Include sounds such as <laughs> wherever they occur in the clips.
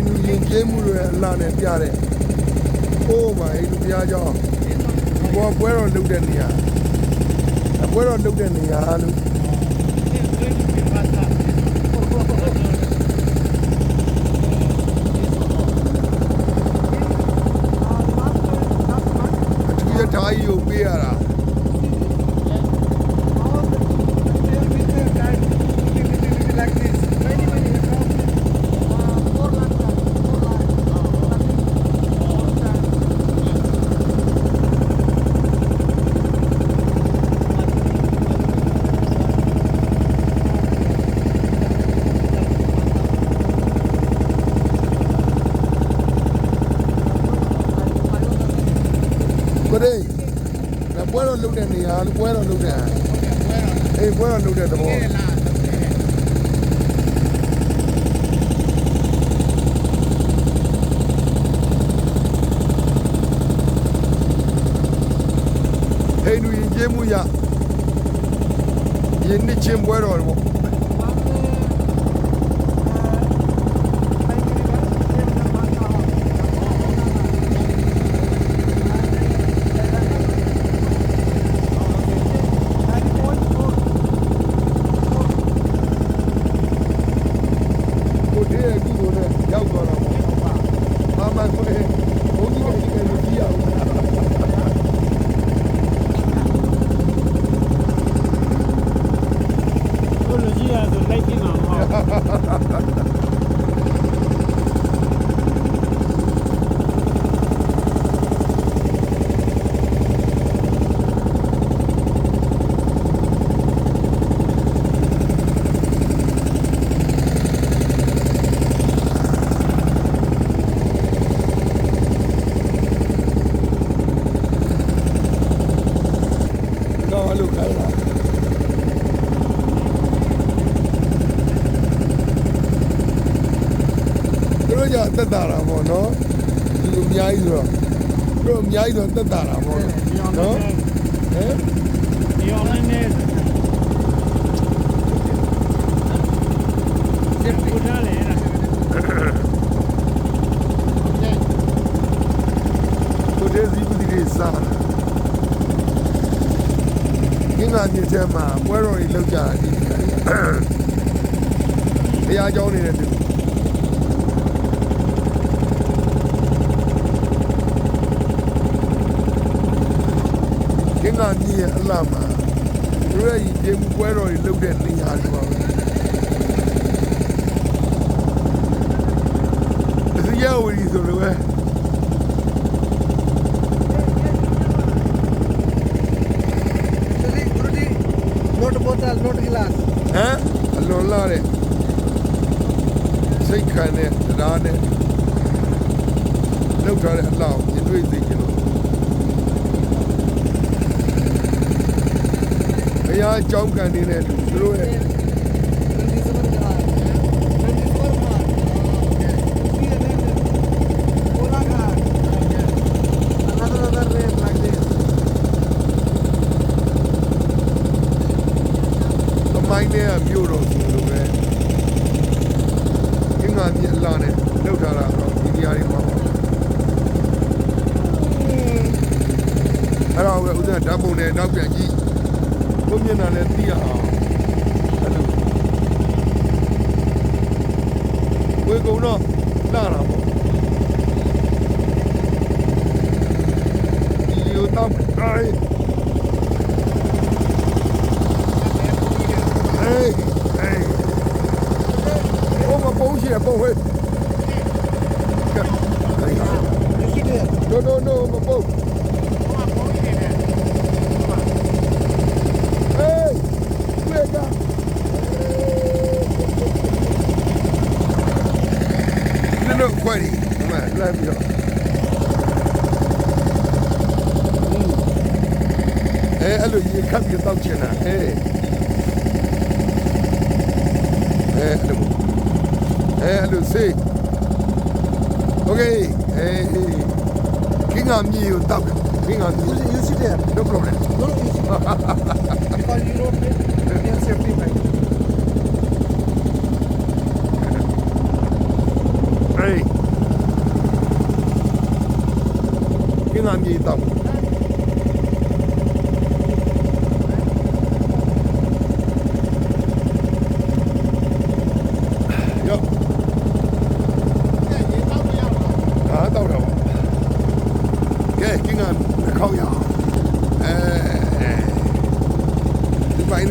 န္ဒူရင်ကျေးမှုတွေအလားနဲ့ပြတဲ့အိုးမဟိန္ဒူဘုရားကျောင်းဘောပွဲတော်လုပ်တဲ့နေရာအပွဲတော်လုပ်တဲ့နေရာလို့အထူးရထားကြီးကိုပေးရတာ Like this. Many, many accounts. Uh, four lakhs, sir. Four lakhs. Uh, ။ကိုရိဒါပွဲတော်လုပ်တဲ့နေရာလို့ပွဲတော်လုပ်တဲ့ အေးပွဲတော်လုပ်တဲ့သဘောဟိန္ဒူရင်ကျေးမှုရယင်းနှစ်ချင်းပွဲတော်ပေါ့ <laughs> Ouais. သူတို့ကြောင့်တက်တာတာပေါ့နော်ဒီလိုအများကြီးဆိုတော့သူတို့အများကြီးတော့တက်တာတာပေါ့နော်ဟမ်ဒီအောင်နေနေစစ်ပူလာလေလားကိုတဲ့ဇီပတိတွေစားတယ်ငင်းကညတဲ့မှာပွဲတော်ကြီးလောက်ကြတာဒီကနေ့တရားကြောင်းနေတဲ့သူ ငင်းကညရဲ့အလားမှာသူရဲ့ဒီပြေမှုပွဲတော်ကြီးလောက်တဲ့နေရာတွေပါပဲဒီရဝီဆိုလို့ပဲ Actually, Guruji, not bottle, not glass. ဟမ်အလွန်လာတဲ့စိတ်ခံတဲ့တရားနဲ့လောက်ထားတဲ့အလောင်းမြင်တွေ့သိကြလို့ဘု ရားအကြောင်းကန်နေတဲ့သူတို့ရဲ့27 glass. 24 glass. Okay. See, and then Cola glass. Another, other way like this. သမိုင်းတဲ့မြို့တော်ဆိုလိုပဲအင်္ဂါမြစ်အလားနဲ့လောက်ထားတာတော့ဒီနေရာတွေမှာပေါ့အဲ့တော့ပဲဥစ္စာဓာတ်ပုံနဲ့နောက်ပြန်ကြည့် ဘုမျက်နှာနဲ့သိရအောင်အဲ့လိုဝေကုံတော့လာတာပေါ့ဒီလိုတော့အိုင်အေးအေးဘုမပုံးရှိရပုံး güzel bir yol. E alo ye kam ye é, chena. E. E alo. E alo si. é E King am ye you tap. King am o you Não there. Não, não, não. no you sit. Hey. ငါမြေတောက်ရောဟာတောက်တော့ကဲကင်းကနှခေါက်ရအောင်အဲဒီပိုင်း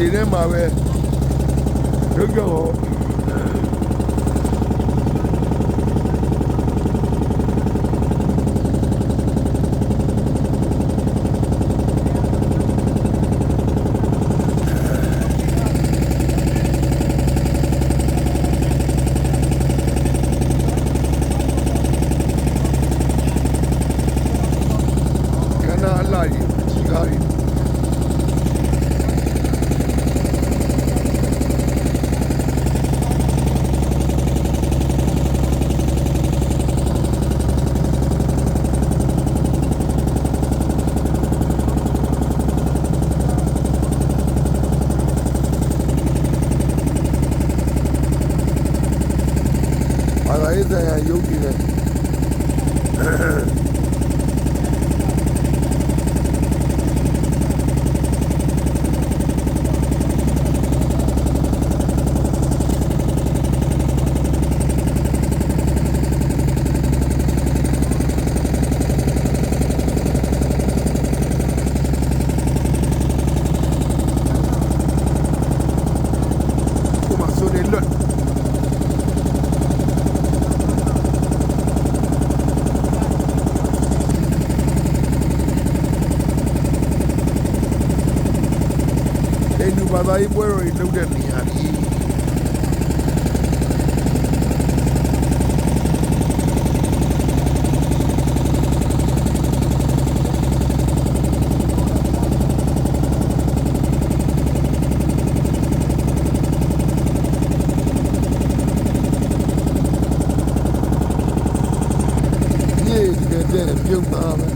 ရေထဲမှာပဲဒုက္ခဟော ဘာသာရေးဆိုင်ရာယုတ်ကြီးနဲ့ ကိုမဆိုနေလွတ်အိမ်လူဘာ သာရေးပွဲတော်ကြီးလုပ်တဲ့နေရာကြီးမြေကြီးတဲ့ပြုံးသားပဲ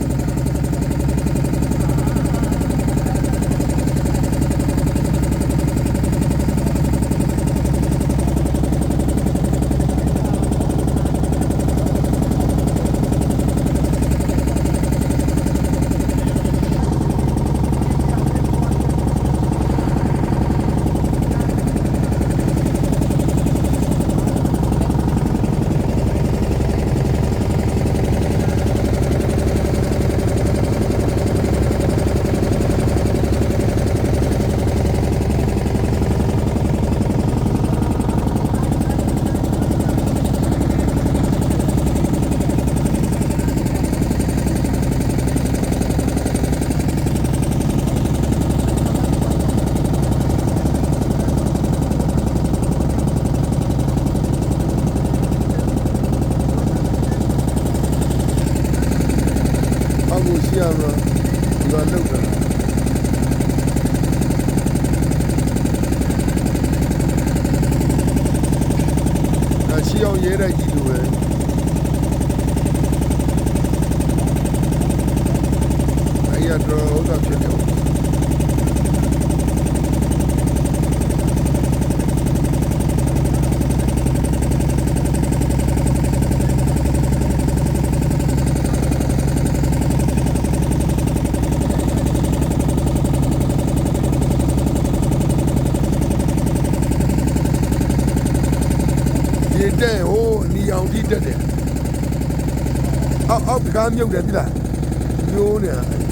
အော က်ကိုရှိရမှာဒီကလောက်တာအရှိအောင်ရဲတိုက်ကြီးလိုပဲအဲ့ရတော့ဟုတ်တာဖြစ်တယ်ဒီတဲ့ဟိုအနီအော င်ကြီးတက်တယ်အောက်အောက်ကားမြုပ်တယ်ပြီလားမျိုးနေတာ